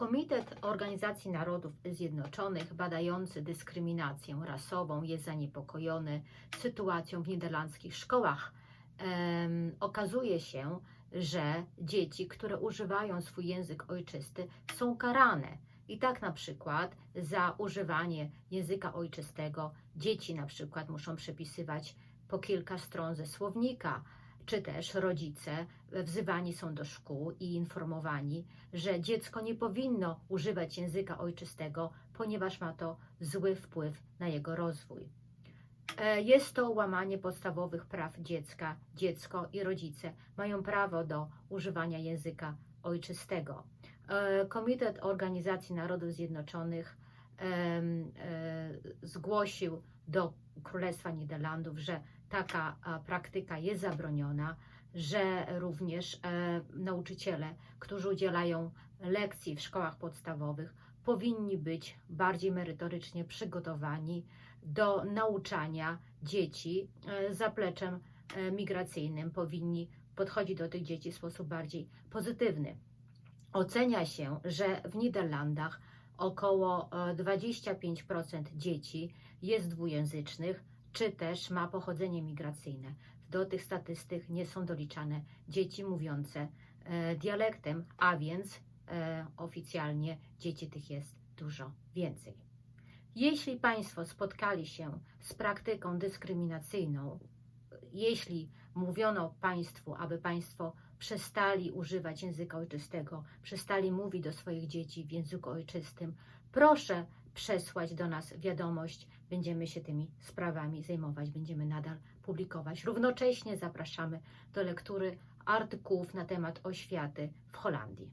Komitet Organizacji Narodów Zjednoczonych badający dyskryminację rasową jest zaniepokojony sytuacją w niderlandzkich szkołach. Em, okazuje się, że dzieci, które używają swój język ojczysty, są karane. I tak na przykład za używanie języka ojczystego dzieci na przykład muszą przepisywać po kilka stron ze słownika, czy też rodzice wzywani są do szkół i informowani, że dziecko nie powinno używać języka ojczystego, ponieważ ma to zły wpływ na jego rozwój. E, Jest to łamanie podstawowych praw dziecka. Dziecko i rodzice mają prawo do używania języka ojczystego. E, Komitet Organizacji Narodów Zjednoczonych e, zgłosił do Królestwa Niderlandów, że taka a, praktyka jest zabroniona, że również e, nauczyciele, którzy udzielają lekcji w szkołach podstawowych, powinni być bardziej merytorycznie przygotowani do nauczania dzieci e, zapleczem e, migracyjnym, powinni podchodzić do tych dzieci w sposób bardziej pozytywny. Ocenia się, że w Niderlandach około e, 25% dzieci jest dwujęzycznych, czy też ma pochodzenie migracyjne. Do tych statystyk nie są doliczane dzieci mówiące e, dialektem, a więc e, oficjalnie dzieci tych jest dużo więcej. Jeśli Państwo spotkali się z praktyką dyskryminacyjną, jeśli mówiono Państwu, aby Państwo przestali używać języka ojczystego, przestali mówić do swoich dzieci w języku ojczystym, proszę przesłać do nas wiadomość. Będziemy się tymi sprawami zajmować, będziemy nadal publikować. Równocześnie zapraszamy do lektury artykułów na temat oświaty w Holandii.